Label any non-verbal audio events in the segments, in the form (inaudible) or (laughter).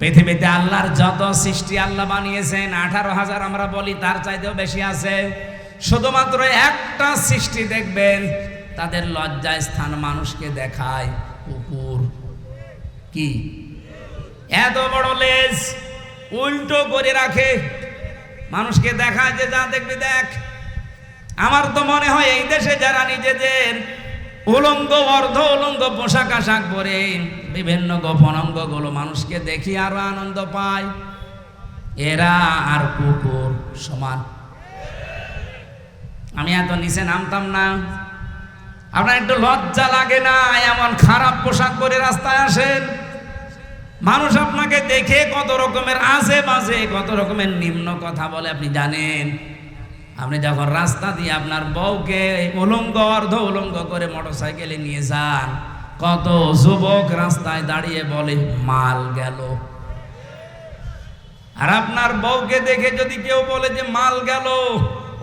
পৃথিবীতে আল্লাহর যত সৃষ্টি আল্লাহ বানিয়েছেন, আঠারো হাজার আমরা বলি, তার চাইতেও বেশি আছে। শুধুমাত্র একটা সৃষ্টি দেখবেন, তাদের লজ্জায় স্থান মানুষকে দেখায় কুকুর। কি? এত বড় লেজ উল্টো করে রাখে, মানুষকে দেখায় যে, যা দেখবি দেখ। আমার তো মনে হয় এই দেশে যারা নিজেদের উলঙ্গ, অর্ধ উলঙ্গ পোশাক আশাক পরে বিভিন্ন গোপন অঙ্গগুলো মানুষকে দেখি আরও আনন্দ পায়। এরা আর কুকুর সমান। আমি এত নিচে নামতাম না। আপনার একটু লজ্জা লাগে না? এমন খারাপ পোশাক পরে রাস্তায় আসেন। মানুষ আপনাকে দেখে কত রকমের আজে বাজে কত রকমের নিম্ন কথা বলে, আপনি জানেন? আপনি যখন রাস্তা দিয়ে আপনার বউকে উলঙ্গ, অর্ধ উলঙ্গ করে মোটরসাইকেলে নিয়ে যান, কত যুবক রাস্তায় দাঁড়িয়ে বলে, মাল গেল। আর আপনার বউকে দেখে যদি কেউ বলে যে, মাল গেল,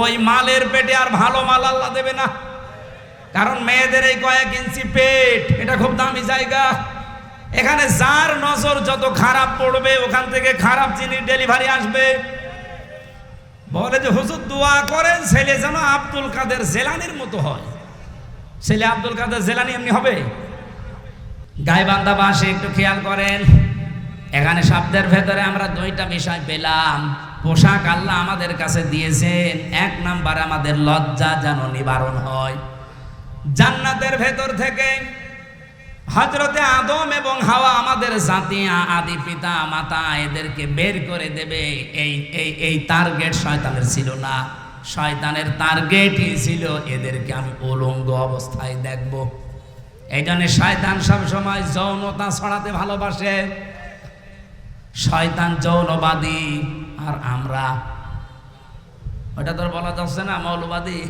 ওই মালের পেটে আর ভালো মাল আল্লাহ দেবে না। কারণ মেয়েদের এই কয়েক ইঞ্চি পেট, এটা খুব দামি জায়গা। এখানে যার নজর যত খারাপ পড়বে, ওখান থেকে খারাপ জিনিস ডেলিভারি আসবে। বলে যে, হুজুর, দোয়া করেন, ছেলে যেন আব্দুল কাদের জেলানির মতো হয়। ছেলে আব্দুল কাদের জেলানি এমনি হবে? গাইবান্ধা বাসে একটু খেয়াল করেন। এখানে শব্দের ভেতরে আমরা দুইটা বিষয় পেলাম। পোশাক আল্লাহ আমাদের কাছে দিয়েছেন। এক নাম্বার আমাদের লজ্জা যেন নিবারণ হয়। জান্নাতের ভেতর থেকে হজরতে আদম এবং হাওয়া আমাদের জাতি আদি পিতা, মাতা এদেরকে বের করে দেবে। এই এই এই টার্গেট শয়তানের ছিল না। শয়তানের টার্গেটই ছিল এদেরকে আমি উলঙ্গ অবস্থায় দেখব। এই জন্য শয়তান সবসময় যৌনতা ছড়াতে ভালোবাসে। শয়তান যৌনবাদী আর আমরা। ওটা তোর বলা যাচ্ছে না, মৌলবাদী?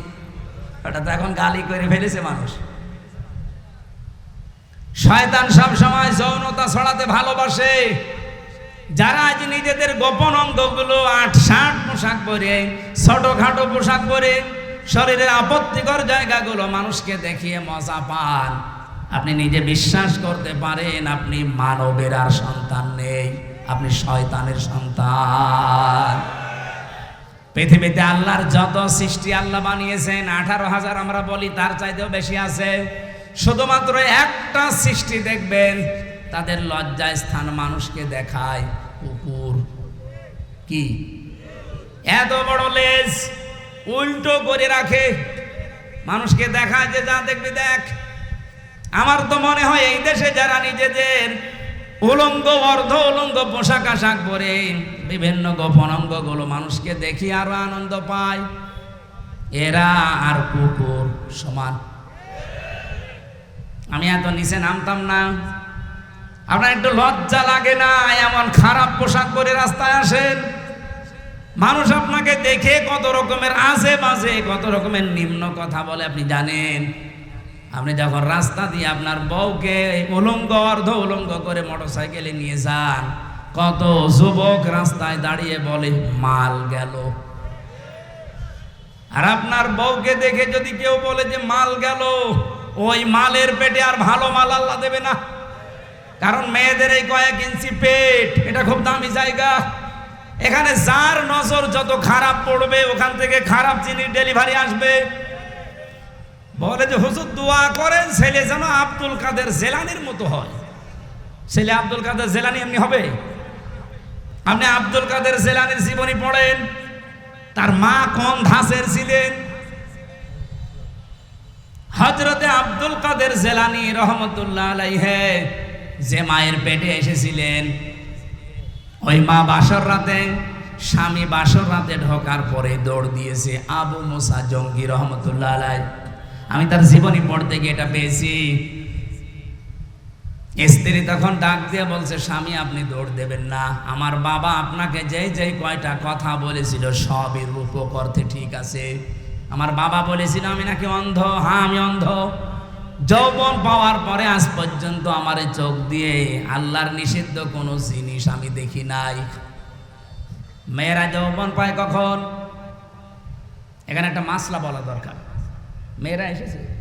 ওটা তো এখন গালি করে ফেলেছে মানুষ। শয়তান সব সময় যৌনতা ছড়াতে ভালোবাসে। যারা আজ নিজেদের গোপন অঙ্গগুলো আট, ষাট পোশাক পরে, ছোটখাটো পোশাক পরে, শরীরের আপত্তিকর জায়গাগুলো মানুষকে দেখিয়ে মজা পান, আপনি নিজে বিশ্বাস করতে পারেন আপনি মানবের আর সন্তান নেই, আপনি শয়তানের সন্তান। পৃথিবীতে আল্লাহর যত সৃষ্টি আল্লাহ বানিয়েছেন, আঠারো হাজার আমরা বলি, তার চাইতেও বেশি আছে। শুধুমাত্র একটা সৃষ্টি দেখবেন, তাদের লজ্জায় স্থান মানুষকে দেখায় কুকুর। কি? এত বড় লেজ উল্টো করে রাখে, মানুষকে দেখায় যে যা দেখবি দেখ। আমার তো মনে হয় এই দেশে যারা নিজেদের উলঙ্গ, অর্ধ উলঙ্গ পোশাক আশাক পরে বিভিন্ন গোপন অঙ্গগুলো মানুষকে দেখি আরও আনন্দ পায়। এরা আর কুকুর সমান। আমি এত নিচে নামতাম না। আপনার একটু লজ্জা লাগে না? এমন খারাপ পোশাক পরে রাস্তায় আসেন। মানুষ আপনাকে দেখে কত রকমের আজে বাজে, কত রকমের নিম্ন কথা বলে। আপনি জানেন, আপনি যখন রাস্তা দিয়ে আপনার বউকে উলঙ্গ, অর্ধ উলঙ্গ করে মোটরসাইকেলে নিয়ে যান, কত যুবক রাস্তায় দাঁড়িয়ে বলে, মাল গেল। আর আপনার বউকে দেখে যদি কেউ বলে যে, মাল গেল ওই মালের পেটে আর ভালো মাল আল্লাহ দেবে না। কারণ মেয়েদের এই কয়েক ইঞ্চি পেট, এটা খুব দামি জায়গা। এখানে যার নজর যত খারাপ পড়বে, ওখান থেকে খারাপ জিনিস ডেলিভারি আসবে। বলে যে, হুজুর, দোয়া করেন, ছেলে যেন আব্দুল কাদের জেলানির মতো হয়। ছেলে আব্দুল কাদের জেলানি এমনি হবে? আপনি আব্দুল কাদের জেলানির জীবনী পড়েন, তার মা কোন ধাসের ছিলেন হজরতে আব্দুল কাদের জেলানি রহমতুল্লাহ আলাইহে যে মায়ের পেটে এসেছিলেন, ওই মা বাসর রাতে, স্বামী বাসর রাতে ঢোকার পরে দৌড় দিয়েছে আবু মুসা জঙ্গি রহমতুল্লাহ আলাই আমি তার জীবনী পড়তে গিয়ে এটা পেয়েছি। স্ত্রী তখন ডাক দিয়ে বলছে, স্বামী, আপনি দৌড় দেবেন না। আমার বাবা আপনাকে যেই যেই কয়টা কথা বলেছিল সবই রূপক অর্থে ঠিক আছে। আমার বাবা বলেছিল, আমি নাকি অন্ধ। হ্যাঁ আমি অন্ধ। যৌবন পাওয়ার পরে আজ পর্যন্ত আমার চোখ দিয়ে আল্লাহর নিষিদ্ধ কোনো জিনিস আমি দেখি নাই। মেয়েরা যৌবন পায় কখন? এখানে একটা মাসলা বলা দরকার। মেয়েরা এসেছে?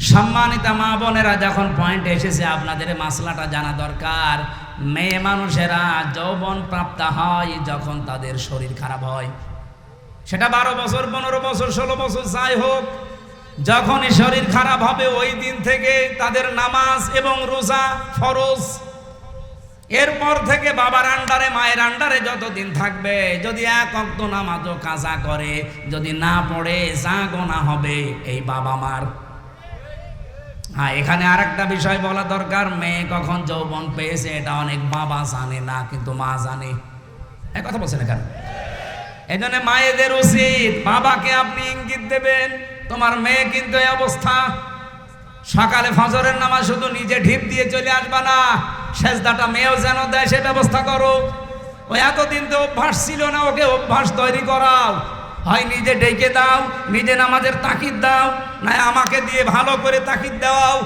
সম্মানিতা মা বোনেরা, যখন পয়েন্ট এসেছে, আপনাদের মাসলাটা জানা দরকার। মেয়ে মানুষেরা যৌবন প্রাপ্ত হয় যখন তাদের শরীর খারাপ হয়। সেটা বারো বছর, পনেরো বছর, ষোলো বছর, যাই হোক, যখনই শরীর খারাপ হবে, ওই দিন থেকে তাদের নামাজ এবং রোজা ফরজ। এরপর থেকে বাবার আন্ডারে, মায়ের আন্ডারে যতদিন থাকবে, যদি এক অক্ত নামাজও কাজা করে, যদি না পড়ে, যা গোনা হবে, এই বাবা মার। হ্যাঁ এখানে আর একটা বিষয় বলা দরকার, মেয়ে কখন যৌবন পেয়েছে, এটা অনেক বাবা জানে না, কিন্তু মা জানে। এক কথা বলছেন এখানে। এই জন্য মায়েদের উচিত, বাবাকে আপনি ইঙ্গিত দেবেন, তোমার মেয়ে কিন্তু এই অবস্থা। সকালে ফজরের নামাজ শুধু নিজে ঢিপ দিয়ে চলে আসবা না, সেজদাটা মেয়েও যেন দেয়, সে ব্যবস্থা করো। ও এতদিন তো অভ্যাস ছিল না, ওকে অভ্যাস তৈরি করাও। হয় নিজে ডেকে দাও, নিজে নামাজের তাকিদ দাও, না আমাকে দিয়ে ভালো করে তাকিদ দেওয়াও।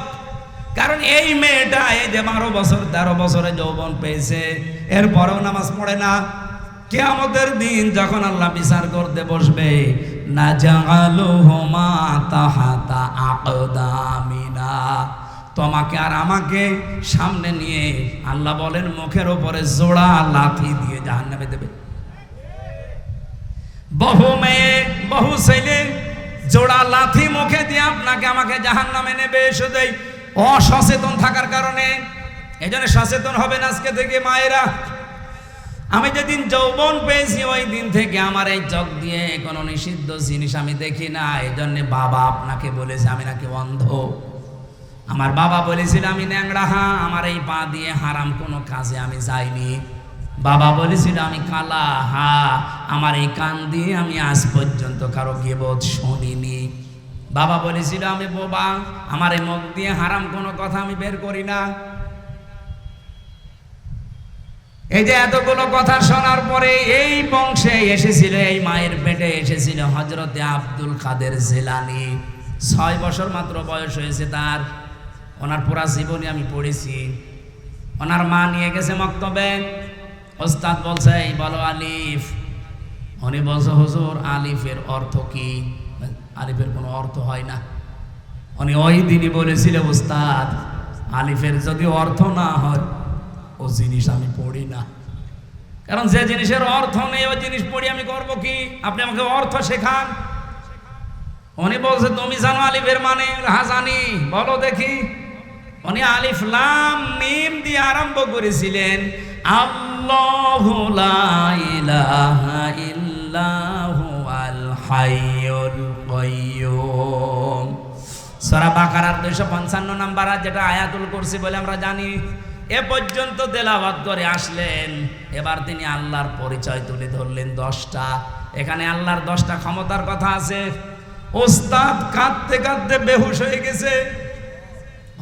কারণ এই মেয়েটা এই যে বারো বছর, তেরো বছরে যৌবন পেয়েছে, এরপরেও নামাজ পড়ে না। কেয়ামতের দিন যখন আল্লাহ বিচার করতে বসবে না জাগালো হোমা তাহাতা আকদামিনা। তোমাকে আর আমাকে সামনে নিয়ে আল্লাহ বলেন, মুখের ওপরে জোড়া লাথি দিয়ে জাহান নামে দেবে। বহু মেয়ে, বহু ছেলে, জোড়া লাথি মুখে দিয়ে আপনাকে আমাকে জাহান নামে নেবে শুধু অসচেতন থাকার কারণে। এই জন্য সচেতন হবেন আজকে থেকে মায়েরা। আমি যেদিন যৌবন পেয়েছি, ওই দিন থেকে আমার এই চোখ দিয়ে কোনো নিষিদ্ধ জিনিস আমি দেখি না। এই জন্যে বাবা আপনাকে বলেছে, আমি নাকি অন্ধ। আমার বাবা বলেছিল, আমি ন্যাংরা হা, আমার এই পা দিয়ে হারাম কোনো কাজে আমি যাইনি। বাবা বলেছিল, আমি কালা, হা, আমার এই কান দিয়ে আমি আজ পর্যন্ত কারও গেবত শুনিনি। বাবা বলেছিল, আমি বোবা, আমার এই মুখ দিয়ে হারাম কোনো কথা আমি বের করি না। এই যে এতগুলো কথা শোনার পরে এই বংশে এসেছিল, এই মায়ের পেটে এসেছিল হজরতে আব্দুল কাদের জেলানি। ছয় বছর মাত্র বয়স হয়েছে তার। ওনার পুরা জীবনী আমি পড়েছি। ওনার মা নিয়ে গেছে মক্তবে। ওস্তাদ বলছে, এই বলো আলিফ। উনি বলছে, হুজুর, আলিফের অর্থ কি? আলিফের কোনো অর্থ হয় না। উনি ওই দিনই বলেছিল, ওস্তাদ, আলিফের যদি অর্থ না হয় ও জিনিস আমি পড়ি না। কারণ যে জিনিসের অর্থ নেই, ওই জিনিস পড়ি আমি করব কি? আপনি আমাকে অর্থ শেখান। উনি বলছে, তুমি জানো আলিফের মানে? হ্যাঁ জানি। বলো দেখি। উনি আলিফ, লাম, মিম দিয়ে আরম্ভ করেছিলেন, আল্লাহু লা ইলাহা ইল্লাহু আল হাইয়ুল কাইয়্যুম সূরা বাকারার 255 নাম্বার যেটা আয়াতুল কুরসি বলে আমরা জানি। এ পর্যন্ত তেলাওয়াত করে আসলেন। এবার তিনি আল্লাহর পরিচয় তুলে ধরলেন দশটা। এখানে আল্লাহর দশটা ক্ষমতার কথা আছে। ওস্তাদ কাঁদতে কাঁদতে বেহুশ হয়ে গেছে।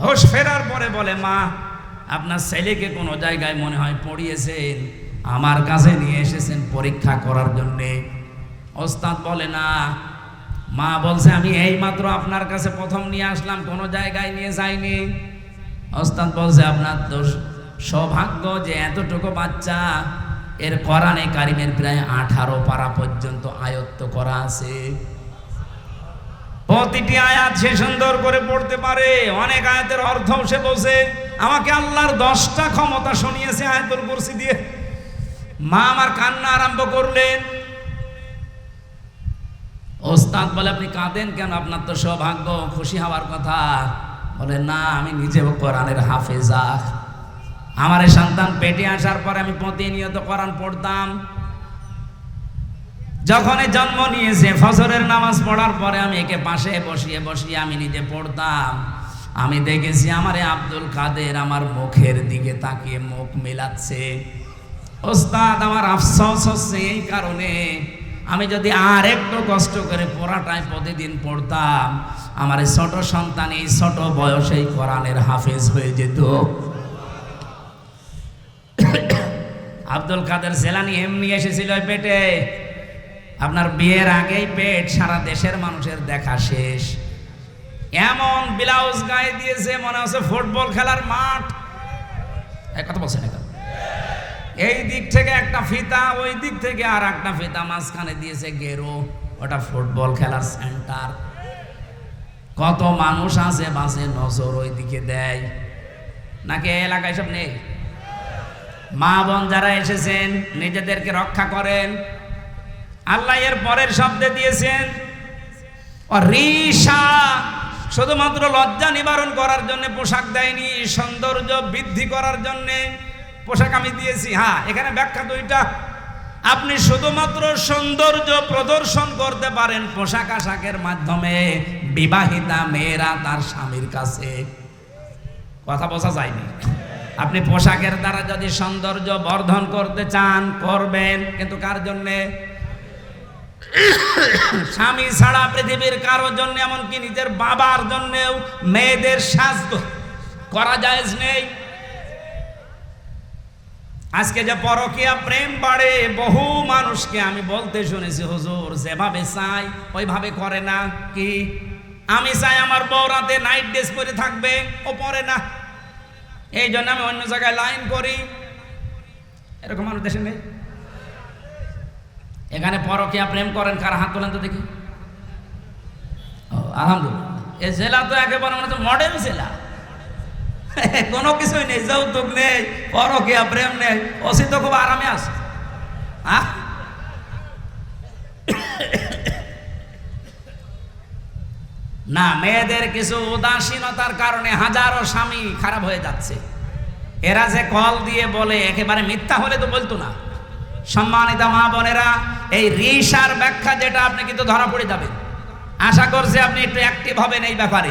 হোশ ফেরার পরে বলে, মা, আপনার ছেলেকে কোনো জায়গায় মনে হয় পড়িয়েছেন। আমার কাছে নিয়ে এসেছেন পরীক্ষা করার জন্যে। ওস্তাদ বলে, না, মা বলছে আমি এই মাত্র আপনার কাছে প্রথম নিয়ে আসলাম, কোনো জায়গায় নিয়ে যাইনি। ওস্তাদ বলছে, আপনার তো সৌভাগ্য যে এতটুকু বাচ্চা, এর কোরআনে কারিমের প্রায় আঠারো পারা পর্যন্ত আয়ত্ত করা আছে। প্রতিটি আয়াত সে সুন্দর করে পড়তে পারে, অনেক আয়াতের অর্থ সে বসে আমাকে আল্লাহর দশটা ক্ষমতা শুনিয়েছে আয়াতুল কুরসি দিয়ে। মা আমার কান্না আরম্ভ করলেন। ওস্তাদ বলে, আপনি কাঁদেন কেন? আপনার তো সৌভাগ্য, খুশি হওয়ার কথা। বলে, না, আমি নিজেও কোরআনের হাফেজা। আমার সন্তান পেটে আসার পরে আমি প্রতিনিয়ত কোরআন পড়তাম। যখন এ জন্ম নিয়েছে, ফজরের নামাজ পড়ার পরে আমি একে পাশে বসিয়ে বসিয়ে আমি নিজে পড়তাম। আমি দেখেছি আমারে আব্দুল কাদের আমার মুখের দিকে তাকিয়ে মুখ মেলাচ্ছে। ওস্তাদ, আমার আফসোস হচ্ছে এই কারণে আমি যদি আর একটু কষ্ট করে পড়াটায় প্রতিদিন পড়তাম, আমার ছোট সন্তান এই ছোট বয়সেই কোরআনের হাফেজ হয়ে যেত। আব্দুল কাদের জেলানি এমনি এসেছিল পেটে। আপনার বিয়ের আগেই পেট সারা দেশের মানুষের দেখা শেষ। এমন ব্লাউজ গায়ে দিয়েছে, মনে হচ্ছে ফুটবল খেলার মাঠ। কথা বলছেন এই দিক থেকে একটা ফিতা, ওই দিক থেকে আর একটা ফিতা, মাঝখানে দিয়েছে গেরো। ওটা ফুটবল খেলার সেন্টার কত মানুষ আছে, বাসে নজর ওই দিকে দেয়। নাকি এলাকায় সব নেই? মা বোন যারা এসেছেন, নিজেদেরকে রক্ষা করেন। আল্লাহ এর পরের শব্দে দিয়েছেন রিসা শুধুমাত্র লজ্জা নিবারণ করার জন্য, পোশাক দেয়নি, সৌন্দর্য বৃদ্ধি করার জন্য। পোশাক আমি দিয়েছি হ্যাঁ এখানে ব্যাখ্যা দুইটা। আপনি শুধুমাত্র সৌন্দর্য প্রদর্শন করতে পারেন পোশাক আশাকের মাধ্যমে, বিবাহিতা মেয়েরা তার স্বামীর কাছে। কথা বোঝা যায়নি? আপনি পোশাকের দ্বারা যদি সৌন্দর্য বর্ধন করতে চান, করবেন, কিন্তু কার জন্যে? স্বামী ছাড়া পৃথিবীর কারোর জন্য, এমনকি নিজের বাবার জন্যেও মেয়েদের সাজ করা যায় নেই। আজকে যে পরকিয়া প্রেম বাড়ে, বহু মানুষকে আমি বলতে শুনেছি, হুজুর, যেভাবে চাই ওইভাবে করে না। কি? আমি চাই আমার বউ রাতে নাইট ড্রেস পরে থাকবে, ও পরে না। এই জন্য আমি অন্য জায়গায় লাইন করি। এরকম মানুষ দেশে নেই এখানে পরকিয়া প্রেম করেন, কার হাত তোলেন তো দেখি। আলহামদুলিল্লাহ। এ জেলা তো একেবারে মানে মডেল জেলা। (laughs) কোনো কিছুই নেই, যৌতুক নেই, পরকিয়া, প্রেম নেই। অসি তো খুব আরামে আছে। আহ? (coughs) না, মেয়েদের কিছু উদাসীনতার কারণে হাজারো স্বামী খারাপ হয়ে যাচ্ছে। এরা যে কল দিয়ে বলে, একেবারে মিথ্যা হলে তো বলতো না। সম্মানিত মা বোনেরা, এই রিসার ব্যাখ্যা যেটা, আপনি কিন্তু ধরা পড়ে যাবেন। আশা করছি আপনি একটু অ্যাক্টিভ হবেন এই ব্যাপারে।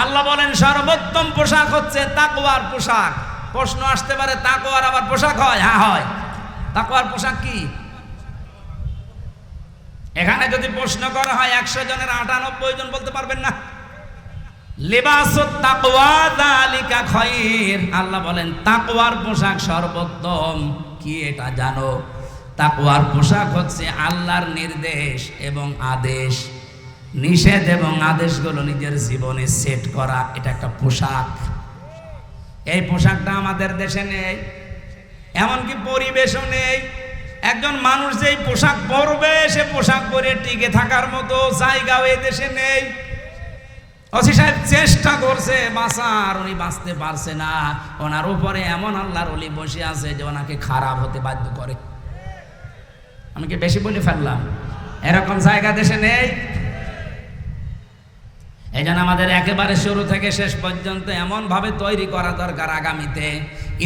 আল্লাহ বলেন, সর্বোত্তম পোশাক হচ্ছে তাকওয়ার পোশাক। প্রশ্ন আসতে পারে, তাকওয়ার আবার পোশাক হয়? হ্যাঁ হয়। তাকওয়ার পোশাক কি? এখানে যদি প্রশ্ন করা হয়, একশো জনের আটানব্বই জন বলতে পারবেন না। আল্লাহ বলেন, তাকওয়ার পোশাক সর্বোত্তম। কি এটা জানো? তাকওয়ার পোশাক হচ্ছে আল্লাহর নির্দেশ এবং আদেশ। নিষেধ এবং আদেশগুলো নিজের জীবনে সেট করা, এটা একটা পোশাক। এই পোশাকটা আমাদের দেশে নেই, এমনকি পরিবেশও নেই। একজন মানুষ যেই পোশাক পরবে, সে পোশাক পরে টিকে থাকার মতো জায়গাও এই দেশে নেই। অসি সাহেব চেষ্টা করছে, বাঁচার, উনি বাঁচতে পারছে না। ওনার উপরে এমন আল্লাহর অলি বসে আছে যে ওনাকে খারাপ হতে বাধ্য করে। আমি কি বেশি বলে ফেললাম? এরকম জায়গা দেশে নেই। এই জন্য আমাদের একেবারে শুরু থেকে শেষ পর্যন্ত এমনভাবে তৈরি করা দরকার আগামীতে।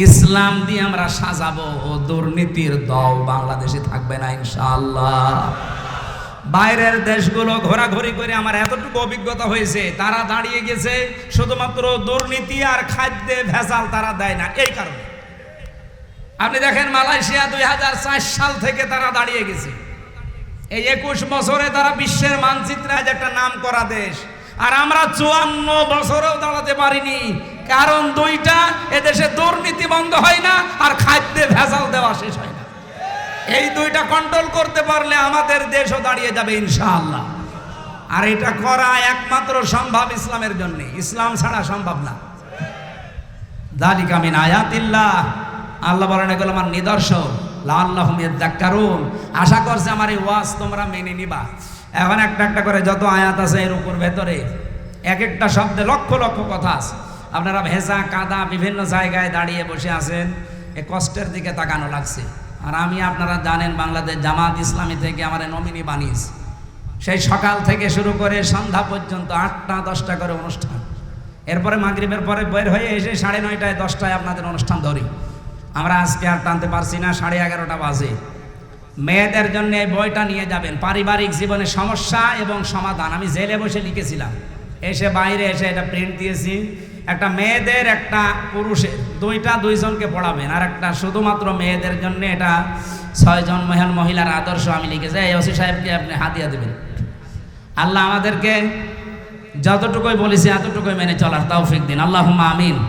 ইসলাম দিয়ে আমরা সাজাবো ও দুর্নীতির দল বাংলাদেশে থাকবে না, ইনশাআল্লাহ। বাইরের দেশগুলো ঘোরাঘুরি করে আমার এতটুকু অভিজ্ঞতা হয়েছে, তারা দাঁড়িয়ে গেছে, শুধুমাত্র দুর্নীতি আর খাদ্যে ভেজাল তারা দেয় না, এই কারণে। আপনি দেখেন মালয়েশিয়া দুই হাজার সাল থেকে তারা দাঁড়িয়ে গেছে। এই একুশ বছরে তারা বিশ্বের মানচিত্রে আজ একটা নাম করা দেশ। আর আমরা চুয়ান্ন বছরেও দাঁড়াতে পারিনি। কারণ দুইটা, এদেশে দুর্নীতি বন্ধ হয় না আর খাদ্যে ভেজাল দেওয়া শেষ হয় না। এই দুইটা কন্ট্রোল করতে পারলে আমাদের দেশও দাঁড়িয়ে যাবে ইনশাআল্লাহ। আর এটা করা একমাত্র সম্ভব ইসলামের জন্য। ইসলাম ছাড়া সম্ভব না। দালিকা মিন আয়াতিল্লাহ। আল্লাহ বলেন, এগুলো আমার নিদর্শন। লাল্লাহ আশা করছে আমার এই ওয়াজ তোমরা মেনে নিবা। এখন একটা একটা করে যত আয়াত আছে এর উপর ভেতরে এক একটা শব্দে লক্ষ লক্ষ কথা আছে। আপনারা ভেজা, কাদা বিভিন্ন জায়গায় দাঁড়িয়ে বসে আছেন, এ কষ্টের দিকে তাকানো লাগছে। আর আমি, আপনারা জানেন, বাংলাদেশ জামাত ইসলামী থেকে আমার নমিনি বানিয়েছি। সেই সকাল থেকে শুরু করে সন্ধ্যা পর্যন্ত আটটা, দশটা করে অনুষ্ঠান। এরপরে মাগরিবের পরে বের হয়ে এসে সাড়ে নয়টায়, দশটায় আপনাদের অনুষ্ঠান ধরি। আমরা আজকে আর টানতে পারছি না, সাড়ে এগারোটা বাজে। মেয়েদের জন্য এই বইটা নিয়ে যাবেন। পারিবারিক জীবনের সমস্যা এবং সমাধান। আমি জেলে বসে লিখেছিলাম। এসে বাইরে এসে এটা প্রিন্ট দিয়েছি। একটা মেয়েদের একটা পুরুষের দুইটা দুইজনকে পড়াবেন। আর একটা শুধুমাত্র মেয়েদের জন্য এটা ছয়জন মহিলা মহিলার আদর্শ আমি লিখেছি। এই ওসি সাহেবকে আপনি হাতিয়া দেবেন। আল্লাহ আমাদেরকে যতটুকুই বলেছি, এতটুকুই মেনে চলার তৌফিক দিন। আল্লাহ আমিন।